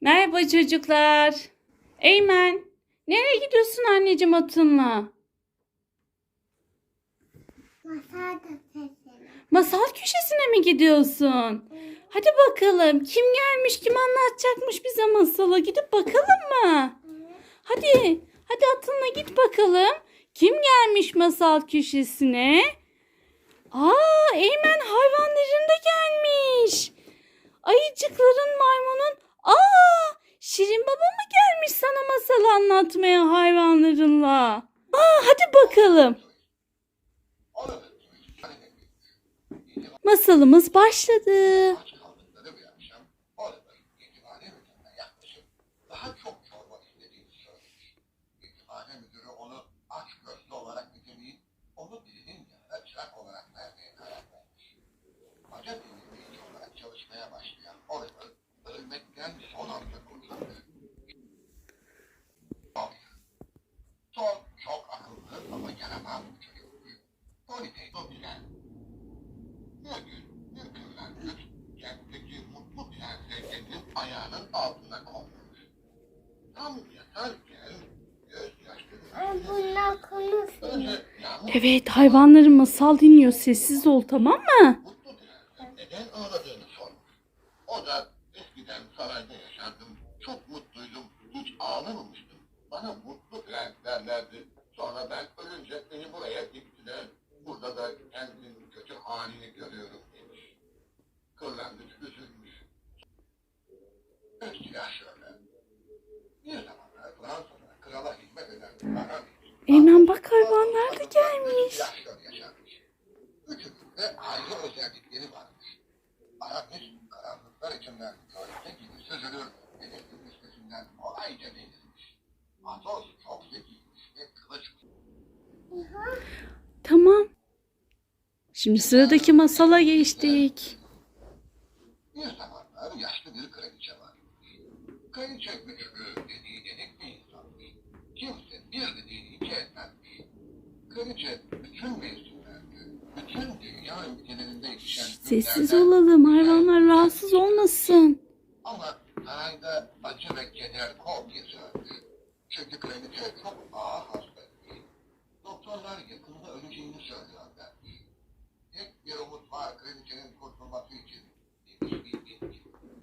Merhaba çocuklar. Eymen, nereye gidiyorsun anneciğim atınla? Masal sesleri. Masal köşesine mi gidiyorsun? Hadi bakalım. Kim gelmiş, kim anlatacakmış bize masalı? Gidip bakalım mı? Hadi, hadi atınla git bakalım. Kim gelmiş masal köşesine? Aa, Eymen hayvanların da gelmiş. Ayıcıkların, maymunun. Aa, Şirin baba mı gelmiş sana masal anlatmaya hayvanlarınla? Aa, hadi bakalım. Masalımız başladı. aç kaldıkları o kırlangıç kentteki mutlu prensesinin ayağının altına konmuş. Tam yatarken yağmur Evet hayvanların masal dinliyor. Sessiz ol tamam mı? neden ağladığını sormuş. O da eskiden sarayda yaşardım, çok mutluydum, hiç ağlamamıştım. Bana mutlu prens derlerdi. Sonra ben halini görüyorum demiş. Kırlangıç üzülmüş. Eskiden şöyle. Bir zamanlar Fransa'da krala hizmet eden Aramis. Eymen bak hayvanlar da gelmiş. Yaşarmış. Üçünün de ayrı özellikleri varmış. Aramis karanlıklar içinden gölge gibi süzülür. Denizin üstesinden kolayca denizmiş. Atos çok zekiymiş ve kılıç Tamam. Şimdi sıradaki masala geçtik. Zamanlar yaşlı bir kraliçe varmış. Kraliçe güçlü, dediği dedik bir insanmış. Kimse bir dediğini iki etmezmiş. Kraliçe bütün mevsimlerde, bütün dünya ülkelerinde yetişen Sessiz olalım. Hayvanlar rahatsız olmasın. Ama sarayda acı ve keder kol gezermiş. Çünkü kraliçe çok ağır hastaymış. Doktorlar yakında öleceğini söylüyorlarmış. Tek bir umut var kraliçenin kurtulması için.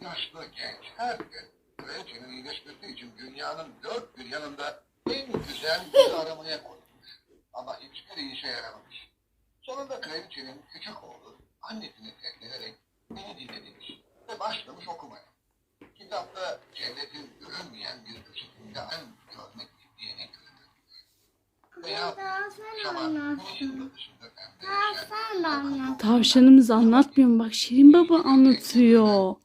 Yaşlı genç her gün kraliçenin iyileşmesi için dünyanın dört bir yanında en güzel bir aramaya koymuş. Ama hiçbir işe yaramamış. Sonunda kraliçenin küçük oğlu annesini seslenerek beni dinle demiş ve başlamış okumaya. Kitapta cennetin görünmeyen bir köşesinden görmek isteyene görünür. Veya şaman güneşin dışında de anlat. Tavşanımız anlatmıyor? Bak Şirin Baba anlatıyor.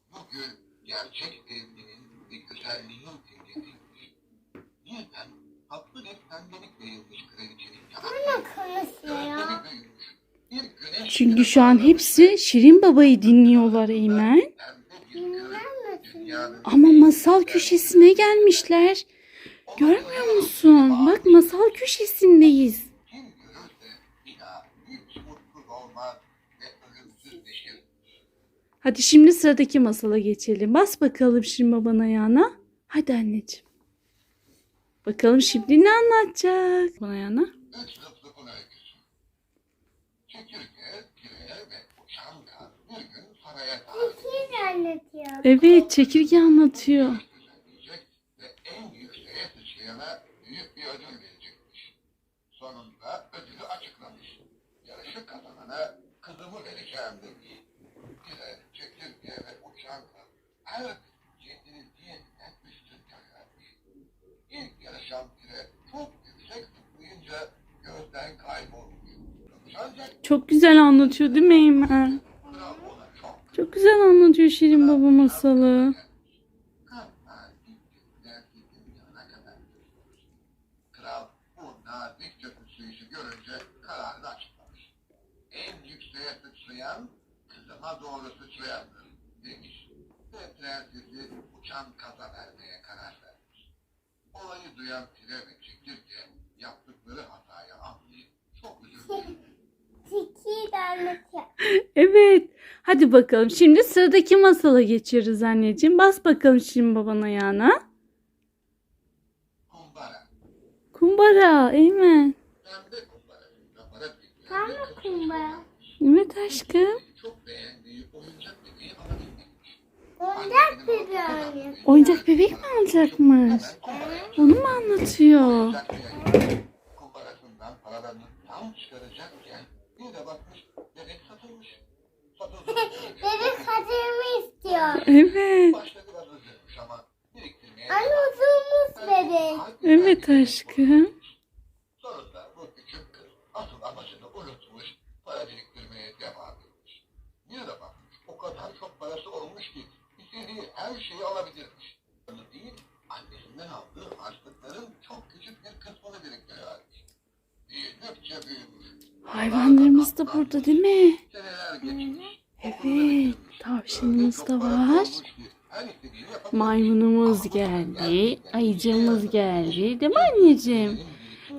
Çünkü şu an hepsi Şirin Baba'yı dinliyorlar Eymen. Ama masal köşesine gelmişler. Görmüyor musun? Bak masal köşesindeyiz. Kim görürse bir daha hiç mutsuz olmaz ve ölümsüzleşir. Hadi şimdi sıradaki masala geçelim. Bas bakalım Şirin Baba'nın ayağına. Hadi anneciğim. Bakalım şimdi ne anlatacak? Bana ayağına. Evet çekirge anlatıyor. Sonunda ödülü açıklamış. Yarışı kazanana kızımı vereceğim demiş. Çok güzel anlatıyor değil mi Eymen? çok güzel anlatıyor Şirin Baba masalı. Kral ilk prensesinin yanına kadar götürmüş. Kral bu nazikçe sıçrayışı görünce kararını açıklamış. En yükseğe sıçrayan kızıma doğru sıçrayandır demiş. Ve prensesi uçan kaza vermeye karar vermiş. Olayı duyan pire ve çekirge yaptıkları hatayı anlayıp çok üzülmüş. Tiki şeyi de anlatıyor. Evet. Hadi bakalım. Şimdi sıradaki masala geçiyoruz anneciğim. Bas bakalım şimdi baban ayağına. Kumbara. Kumbara. Eymen. Pembe mı kız kumbara? Evet aşkım. çok beğendiği oyuncak bebeği alabilmekmiş. Oyuncak bebeği oynuyor. Oyuncak bebek mi alacakmış? Onu mu anlatıyor? Oyuncak bebeği kumbarasından paralarını tam çıkaracakken bir de bakmış. Bebek hazırımı istiyor. Evet. Anne uzunmuş bebek. Evet aşkım. Sonunda bu küçük kız asıl amacını unutmuş, para biriktirmeye devam etmiş. Bir de bakmış, o kadar çok parası olmuş ki istediği her şeyi alabilirmiş. Bunu değil, annesinden aldığı harçlıkların çok küçük bir kısmını biriktiriyormuş. Büyüdükçe büyümüş. Hayvanlarımız da burada değil mi? Seneler geçmiş. Tavşanımız da var. Maymunumuz geldi. Ayıcığımız geldi. Değil mi anneciğim?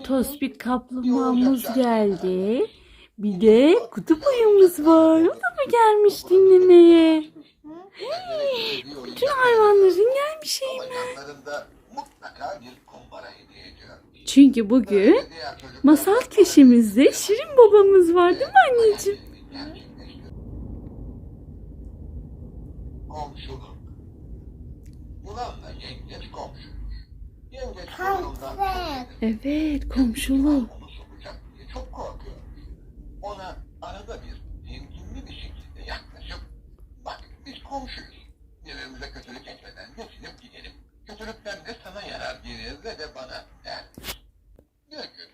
Tospik kaplumbağamız geldi. Bir de kutup ayımız var. O da mı gelmiş dinlemeye? Bütün hayvanların gelmiş Eymen. Çünkü bugün masal köşemizde Şirin babamız var değil mi anneciğim? Komşuluk. Yılanla yengeç komşuymuş. Yengeç Komşu. yılandan Evet komşuluk. onu sokacak diye çok korkuyormuş. Ona arada bir temkinli bir şekilde yaklaşıp bak biz komşuyuz. Birbirimize kötülük etmeden geçinip gidelim. Kötülükten de sana yarar gelir ve de bana der. Bir gün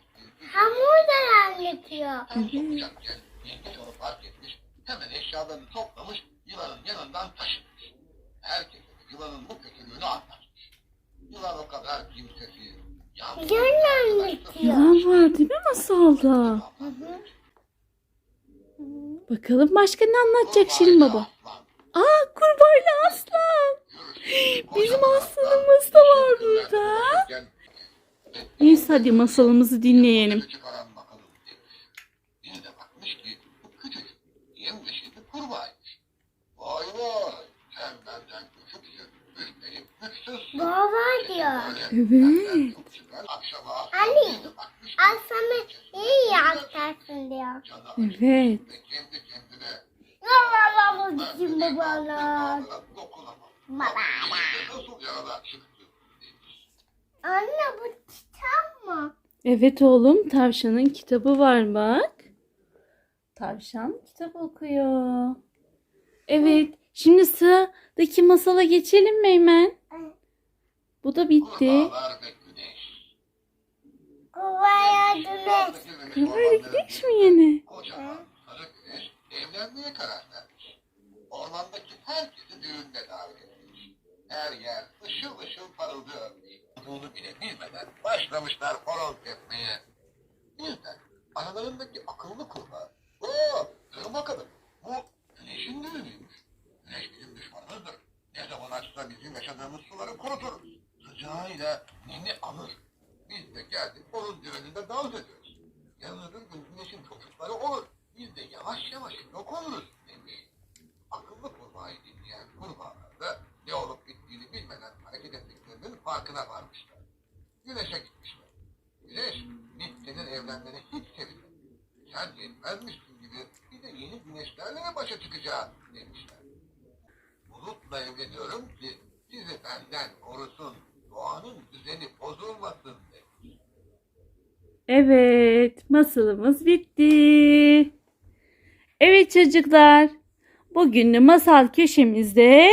Hamur da anlatıyor. Tam sokacakken yengeç onu fark etmiş, hemen eşyalarını toplamış, yılanın yanından taşımış. Herkese de yılanın bu kötülüğünü anlatmış. Yılan o kadar kimsesiz, Yılan. Yılan var değil mi masalda? Bakalım başka ne anlatacak Şirin baba? Aa kurbağayla aslan. Bizim aslanımız da var burada. Neyse hadi masalımızı dinleyelim. Çıkaran bakalım demiş. Bir de bakmış ki bu küçücük, yemyeşil bir kurbağaymış. Vay vay, sen benden küçüksün, üstelik güçsüzsün. Baba diyor. Evet. Akşama Ali, Aslanı iyi yaktarsın diyor. Evet. ve kendi kendine Baba bu bizim babalar. dokunamam. Baba. Nasıl yaralar çıktı? Anne bu kitap mı? Evet oğlum tavşanın kitabı var bak. Tavşan kitap okuyor. Evet. Şimdi sıradaki masala geçelim mi Eymen? Bu da bitti. Ve güneş. Kuvaya güneş. Mi yine? Kocaman sarı evlenmeye karar vermiş. Ormandaki herkesi düğününe davet etmiş. Her yer ışıl ışıl parıldıyormuş. Olduğunu bile bilmeden başlamışlar horon tepmeye. Birden aralarındaki akıllı kurbağa. Oo, dur bakalım. Bu güneşin düğünüymüş. Güneş bizim düşmanımızdır. Ne zaman açsa bizim yaşadığımız suları kurutur. Sıcağıyla nini alır. Biz de geldik onun düğününde dans ediyoruz. Yarın öbür gün güneşin çocukları olur. Biz de yavaş yavaş yok oluruz demiş. Akıllı kurbağayı dinleyen kurbağalar da ne olup bittiğini bilmeden hareket ettiklerinin farkına varmışlar. Güneşe gitmişler. Güneş, biz senin evlenmeni hiç sevinmedik. Sen yetmezmişsin gibi bir de yeni güneşlerle mi başa çıkacağız demişler. Bulutla evleniyorum ki sizi benden korusun, doğanın düzeni bozulmasın. Evet, masalımız bitti. Evet çocuklar, bugün de masal köşemizde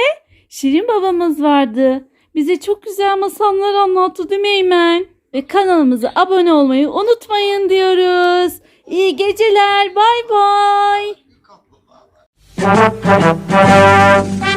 Şirin babamız vardı. Bize çok güzel masallar anlattı değil mi Eymen? Ve kanalımıza abone olmayı unutmayın diyoruz. İyi geceler, bay bay.